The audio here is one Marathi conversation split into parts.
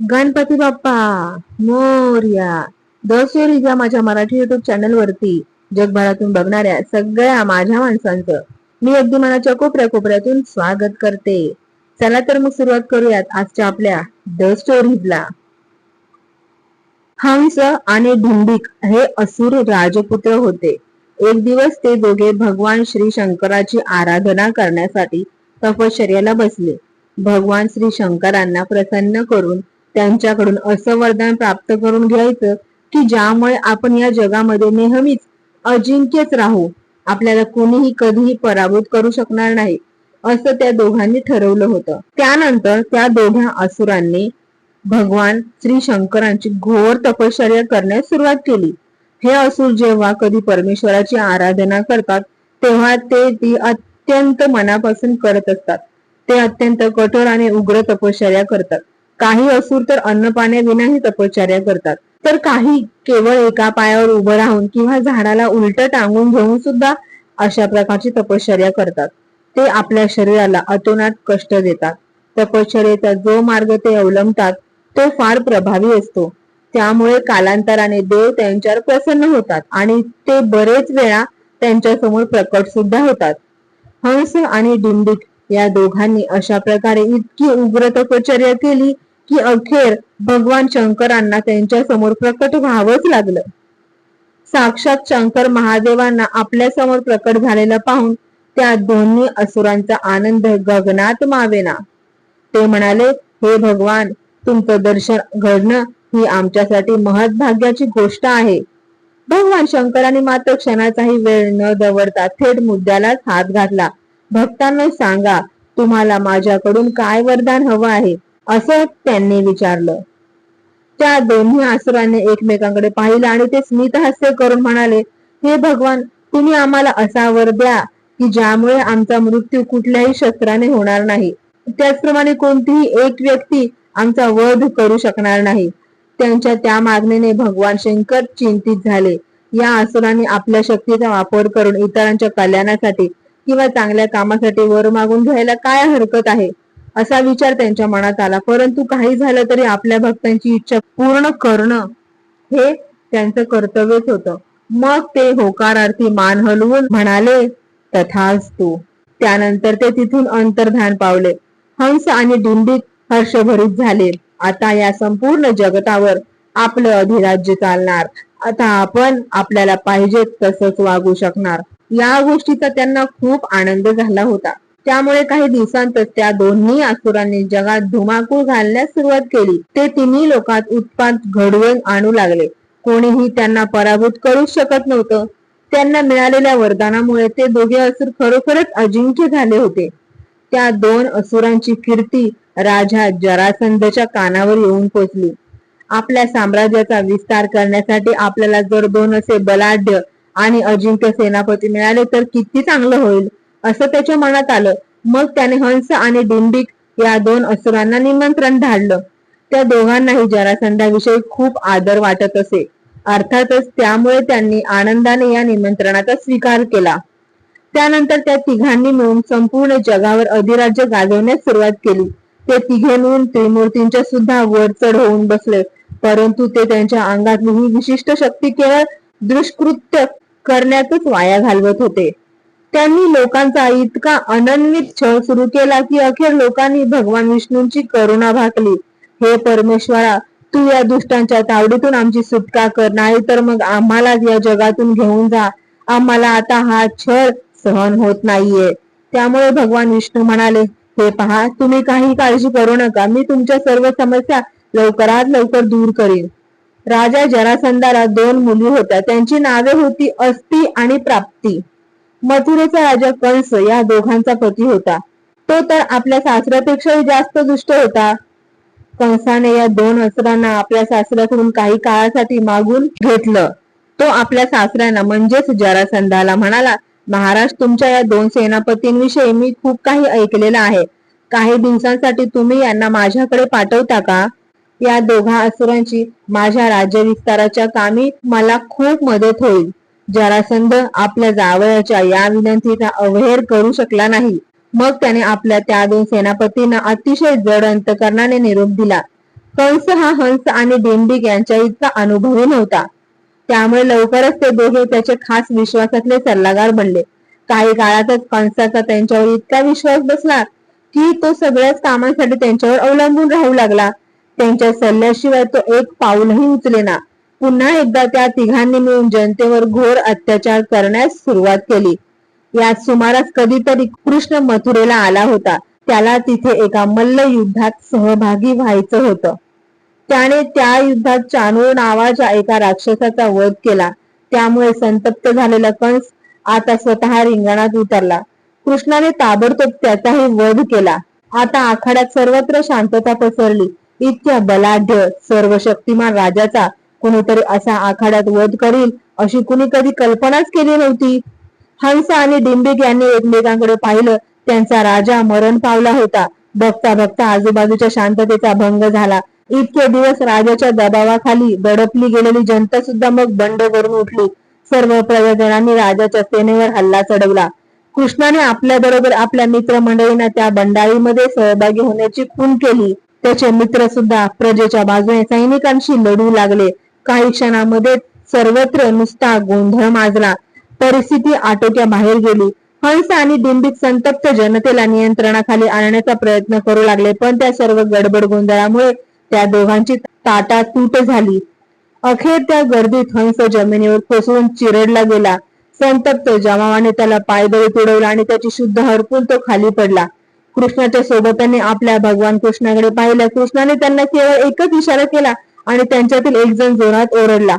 गणपती बाप्पा मोर्या दसोरी स्टोरीज या माझ्या मराठी युट्यूब चॅनल वरती जगभरातून बघणाऱ्या सगळ्या माझ्या माणसांचं मी अगदी मनाच्या कोपऱ्या कोपऱ्यातून स्वागत करते. चला तर मग सुरुवात करूयात आजच्या आपल्या द स्टोरीजला हंस आणि ढिंडिक हे असुर राजपुत्र होते. एक दिवस ते दोघे भगवान श्री शंकराची आराधना करण्यासाठी तपश्चर्याला बसले. भगवान श्री शंकरांना प्रसन्न करून त्यांच्याकडून असं वरदान प्राप्त करून घ्यायचं की ज्यामुळे आपण या जगामध्ये नेहमीच अजिंक्यच राहू. आपल्याला कोणीही कधीही पराभूत करू शकणार नाही असं त्या दोघांनी ठरवलं होतं. त्यानंतर त्या दोघ्या असुरांनी भगवान श्री शंकरांची घोर तपश्चर्या करण्यास सुरुवात केली. हे असुर जेव्हा कधी परमेश्वराची आराधना करतात तेव्हा ते ती अत्यंत मनापासून करत असतात. ते अत्यंत कठोर आणि उग्र तपश्चर्या करतात. काही असुर तर अन्नपाण्याविनाही तपश्चर्या करतात. तर काही केवळ एका पायावर उभं राहून किंवा झाडाला उलट टांगून घेऊन सुद्धा अशा प्रकारची तपश्चर्या करतात. ते आपल्या शरीराला अतोनात कष्ट देतात. तपश्चर्याचा जो मार्ग ते अवलंबतात तो फार प्रभावी असतो. त्यामुळे कालांतराने देव त्यांच्यावर प्रसन्न होतात आणि ते बरेच वेळा त्यांच्यासमोर प्रकट सुद्धा होतात. हंस आणि डिंडिक या दोघांनी अशा प्रकारे इतकी उग्र तपश्चर्या केली की अखेर भगवान शंकरांना त्यांच्यासमोर प्रकट व्हावंच लागलं. साक्षात शंकर महादेवांना आपल्यासमोर प्रकट झालेलं पाहून त्या दोन्ही असुरांचा आनंद गगनात मावेना. ते म्हणाले हे भगवान तुमचं दर्शन घडणं ही आमच्यासाठी महत्भाग्याची गोष्ट आहे. भगवान शंकराने मात्र क्षणाचाही वेळ न दवडता थेट मुद्द्यालाच हात घातला. भक्तांना सांगा तुम्हाला माझ्याकडून काय वरदान हवं आहे? असं त्यांनी विचारलं. त्या दोन्ही आसुराने एकमेकांकडे पाहिलं आणि ते स्मित हास्य करून म्हणाले हे भगवान तुम्ही आम्हाला असा वर द्या की ज्यामुळे आमचा मृत्यू कुठल्याही शस्त्राने होणार नाही. त्याचप्रमाणे कोणतीही एक व्यक्ती आमचा वध करू शकणार नाही. त्यांच्या त्या मागणीने भगवान शंकर चिंतित झाले. या आसुराने आपल्या शक्तीचा वापर करून इतरांच्या कल्याणासाठी किंवा चांगल्या कामासाठी वर मागून घ्यायला काय हरकत आहे? असा विचार त्यांच्या मनात आला. परंतु काही झालं तरी आपल्या भक्तांची इच्छा पूर्ण करणं हे त्यांचं कर्तव्यच होतं. मग ते होकारार्थी मान हलवून म्हणाले तथास्तु त्यानंतर ते तिथून अंतर्धान पावले. हंस आणि डिंडीत हर्षभरीत झाले. आता या संपूर्ण जगतावर आपलं अधिराज्य चालणार. आता आपण आपल्याला पाहिजे तसंच वागू शकणार. या गोष्टीचा त्यांना खूप आनंद झाला होता. त्यामुळे काही दिवसांतच त्या दोन्ही असुरांनी जगात धुमाकूळ घालण्यास सुरुवात केली. ते तिन्ही लोकात उत्पात घडवून आणू लागले. कोणीही त्यांना पराभूत करू शकत नव्हतं. त्यांना मिळालेल्या वरदानामुळे ते दोघे असुर खरोखरच अजिंक्य झाले होते. त्या दोन असुरांची कीर्ती राजा जरासंधच्या कानावर येऊन पोचली. आपल्या साम्राज्याचा विस्तार करण्यासाठी आपल्याला जर दोन असे बलाढ्य आणि अजिंक्य सेनापती मिळाले तर किती चांगलं होईल? असं त्याच्या मनात आलं. मग त्याने हंस आणि डिंबिक या दोन असुरांना निमंत्रण धाडलं त्या दोघांनाही जरासंधाविषयी खूप आदर वाटत असे. अर्थातच त्यामुळे त्यांनी आनंदाने या निमंत्रणाचा स्वीकार केला. त्यानंतर त्या तिघांनी मिळून संपूर्ण जगावर अधिराज्य गाजवण्यास सुरुवात केली. ते तिघे मिळून त्रिमूर्तींच्या सुद्धा वर चढ होऊन बसले. परंतु ते त्यांच्या अंगातली ही विशिष्ट शक्ती केवळ दुष्कृत्य करण्यातच वाया घालवत होते. त्यांनी लोकांचा इतका अनन्वित छळ सुरू केला की अखेर लोकांनी भगवान विष्णूंची करुणा भाकली. हे परमेश्वरा तू या दुष्टांच्या तावडीतून आमची सुटका कर नाही तर मग आम्हाला या जगातून घेऊन जा. आम्हाला आता हा छळ सहन होत नाहीये. त्यामुळे भगवान विष्णू म्हणाले हे पहा तुम्ही काही काळजी करू नका. मी तुमच्या सर्व समस्या लवकरात लवकर दूर करीन. राजा जरासंधाला दोन मुली होत्या. त्यांची नावे होती अस्ती आणि प्राप्ती. मथुरेचा राजा कंस या दोघांचा पती होता. तो तर आपल्या सासऱ्यापेक्षाही जास्त दुष्ट होता. कंसाने या दोन असरांना आपल्या सासऱ्याकडून काही काळासाठी मागून घेतलं. तो आपल्या सासऱ्यांना म्हणजेच जरासंधाला म्हणाला महाराज तुमच्या या दोन सेनापतींविषयी मी खूप काही ऐकलेलं आहे. काही दिवसांसाठी तुम्ही यांना माझ्याकडे पाठवता का? या दोघा असुरांची माझ्या राज्य विस्ताराच्या कामी मला खूप मदत होईल. जरासंध आपल्या जावयाच्या या विनंतीचा अवहेर करू शकला नाही. मग त्याने आपल्या त्या दोन सेनापतींना अतिशय जड अंतकरणाने निरोप दिला. कंस हा हंस आणि डेंबिक यांच्या इतका अनुभवी नव्हता. त्यामुळे लवकरच ते दोघे त्याचे खास विश्वासातले सल्लागार बनले. काही काळातच कंसाचा त्यांच्यावर इतका विश्वास बसला की तो सगळ्याच कामांसाठी त्यांच्यावर अवलंबून राहू लागला. त्यांच्या सल्ल्याशिवाय तो एक पाऊलही उचलेना. पुन्हा एकदा त्या तिघांनी मिळून जनतेवर घोर अत्याचार करण्यास सुरुवात केली. याच सुमारास कधीतरी कृष्ण मथुरेला आला होता. त्याला तिथे एका मल्ल युद्धात सहभागी व्हायचं होतं. त्याने त्या युद्धात चानूर नावाच्या एका राक्षसाचा वध केला. त्यामुळे संतप्त झालेला कंस आता स्वतः रिंगणात उतरला. कृष्णाने ताबडतोब त्याचाही वध केला. आता आखाड्यात सर्वत्र शांतता पसरली. इतक्या बलाढ्य सर्व शक्तिमान राजाचा कोणीतरी असा आखाड्यात वध करील अशी कुणी कधी कल्पनाच केली नव्हती. हंस आणि डिंबिक यांनी एकमेकांकडे पाहिलं. त्यांचा राजा मरण पावला होता. बघता बघता आजूबाजूच्या शांततेचा भंग झाला. इतके दिवस राजाच्या दबावाखाली दडपली गेलेली जनता सुद्धा मग बंड करून उठली. सर्व प्रजाजनांनी राजाच्या सेनेवर हल्ला चढवला. कृष्णाने आपल्या बरोबर आपल्या मित्रमंडळींना त्या बंडाळीमध्ये सहभागी होण्याची खून केली. त्याचे मित्र सुद्धा प्रजेच्या बाजूने सैनिकांशी लढू लागले. काही क्षणामध्ये सर्वत्र नुसता गोंधळ माजला. परिस्थिती आटोक्या बाहेर गेली. हंस आणि दिंडीत संतप्त जनतेला नियंत्रणाखाली आणण्याचा प्रयत्न करू लागले पण त्या सर्व गडबड गोंधळामुळे त्या दोघांची ताटातूट झाली. अखेर त्या गर्दीत हंस जमिनीवर कोसळून चिरडला गेला. संतप्त जमावाने त्याला पायदळी तुडवला आणि त्याची शुद्ध हरपून तो खाली पडला. कृष्णाच्या सोबताने आपल्या भगवान कृष्णाकडे पाहिलं. कृष्णाने त्यांना केवळ एकच इशारा केला आणि त्यांच्यातील एक जण जोरात ओरडला.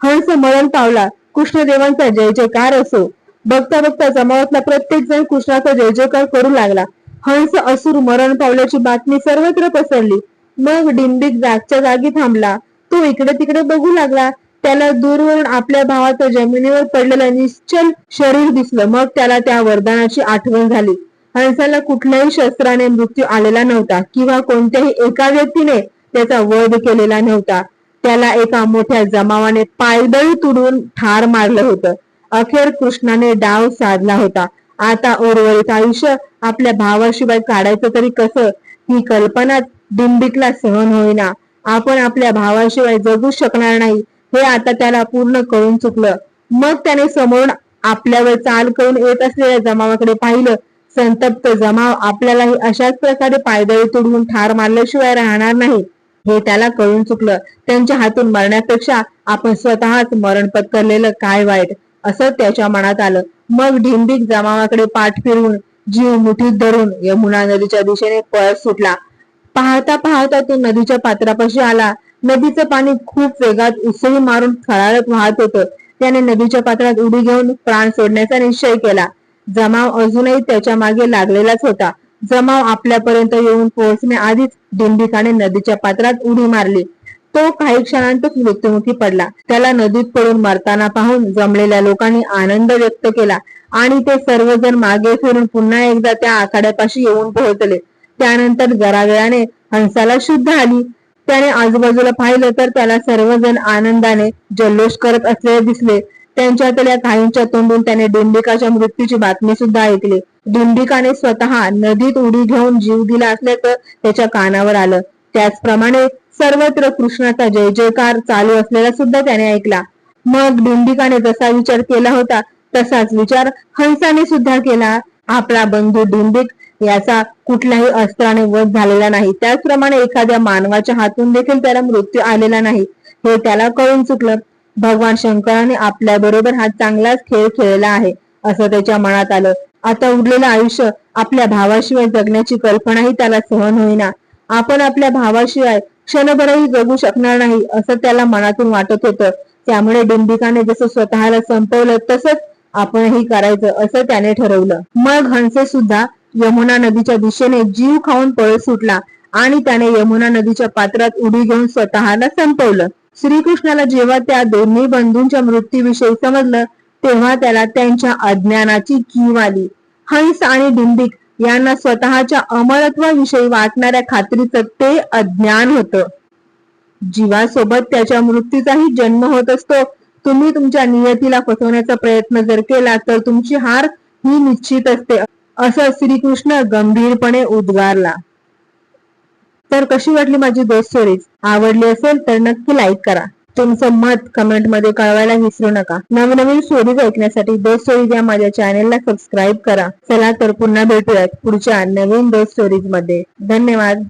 हंस मरण पावला. कृष्णदेवांचा जय जयकार असो. बघता बघता जमावातला प्रत्येक जण कृष्णाचा जय जयकार करू लागला. हंस असुर मरण पावल्याची बातमी सर्वत्र पसरली. मग डिंबिक जागच्या जागी थांबला. तो इकडे तिकडे बघू लागला. त्याला दूरवरून आपल्या भावाचं जमिनीवर पडलेलं निश्चल शरीर दिसलं. मग त्याला त्या वरदानाची आठवण झाली. हंसाला कुठल्याही शस्त्राने मृत्यू आलेला नव्हता किंवा कोणत्याही एका व्यक्तीने त्याचा वध केलेला नव्हता. त्याला एका मोठ्या जमावाने पायदळी तुडून ठार मारलं होतं. अखेर कृष्णाने डाव साधला होता. आता उर्वरित आयुष्य आपल्या भावाशिवाय काढायचं तरी कसं? ही कल्पना डिंबिकला सहन होईना. आपण आपल्या भावाशिवाय जगू शकणार नाही हे आता त्याला पूर्ण कळून चुकलं. मग त्याने समोरून आपल्यावर चाल करून येत असलेल्या जमावाकडे पाहिलं. संतप्त जमाव आपल्यालाही अशाच प्रकारे पायदळी तुडवून ठार मारल्याशिवाय राहणार नाही हे त्याला कळून चुकलं. त्यांच्या हातून मरण्यापेक्षा आपण स्वतःच मरण पत्करलेलं काय वाईट असं त्याच्या मनात आलं. मग ढिंबिक जमावाकडे पाठ फिरवून जीव मुठीत धरून यमुना नदीच्या दिशेने पळत सुटला. पाहता पाहता तो नदीच्या पात्रापाशी आला. नदीचं पाणी खूप वेगात उसळी मारून खळाळत वाहत होतं. त्याने नदीच्या पात्रात उडी घेऊन प्राण सोडण्याचा निश्चय केला. जमाव अजूनही त्याच्यामागे लागलेलाच होता. जमाव आपल्यापर्यंत येऊन पोहोचण्याआधीच डिंबिकाने नदीच्या पात्रात उडी मारली. तो काही क्षणांतच मृत्युमुखी पडला. त्याला नदीत पडून मरताना पाहून जमलेल्या लोकांनी आनंद व्यक्त केला आणि ते सर्वजण मागे फिरून पुन्हा एकदा त्या आखाड्यापाशी येऊन पोहोचले. त्यानंतर जरा वेळाने हंसाला शुद्ध आली. त्याने आजूबाजूला पाहिलं तर त्याला सर्वजण आनंदाने जल्लोष करत असलेले दिसले. त्यांच्यातल्या काहींच्या तोंडून त्याने डिंबिकाच्या मृत्यूची बातमी सुद्धा ऐकली. डिंबिकाने स्वतः नदीत उडी घेऊन जीव दिला असल्याचं त्याच्या कानावर आलं. त्याचप्रमाणे सर्वत्र कृष्णाचा जय जयकार चालू असलेला सुद्धा त्याने ऐकला. मग डिंबिकाने जसा विचार केला होता तसाच विचार हंसाने सुद्धा केला. आपला बंधू डिंबिक याचा कुठल्याही अस्त्राने वध झालेला नाही. त्याचप्रमाणे एखाद्या मानवाच्या हातून देखील त्याला मृत्यू आलेला नाही. हे त्याला कळून चुकलं. भगवान शंकराने आपल्या बरोबर हा चांगलाच खेळ खेळला आहे असं त्याच्या मनात आलं. आता उरलेलं आयुष्य आपल्या भावाशिवाय जगण्याची कल्पनाही त्याला सहन होईना. आपण आपल्या भावाशिवाय क्षणभरही जगू शकणार नाही असं त्याला मनातून वाटत होतं. त्यामुळे डिंबिकाने जसं स्वतःला संपवलं तसंच आपणही करायचं असं त्याने ठरवलं. मग हंसे सुद्धा यमुना नदीच्या दिशेने जीव खाऊन पळ सुटला आणि त्याने यमुना नदीच्या पात्रात उडी घेऊन स्वतःला संपवलं. श्रीकृष्णाला जेव्हा त्या दोन्ही बंधूंच्या मृत्यूविषयी समजलं तेव्हा त्याला त्यांच्या अज्ञानाची कीव आली. हंस आणि डिंबिक यांना स्वतःच्या अमरत्वाविषयी वाटणाऱ्या खात्रीचं ते अज्ञान होतं. जीवासोबत त्याच्या मृत्यूचाही जन्म होत असतो. तुम्ही तुमच्या नियतीला फसवण्याचा प्रयत्न जर केला तर तुमची हार ही निश्चित असते. असं श्रीकृष्ण गंभीरपणे उद्गारला. तर कशी वाटली माझी दोस्त स्टोरीज आवडली असेल तर नक्की लाईक करा. तुमचं मत कमेंटमध्ये कळवायला विसरू नका. नवनवीन स्टोरीज ऐकण्यासाठी दोस्त स्टोरीज या माझ्या चॅनेलला सबस्क्राईब करा. चला तर पुन्हा भेटूयात पुढच्या नवीन दोस्त स्टोरीजमध्ये. धन्यवाद.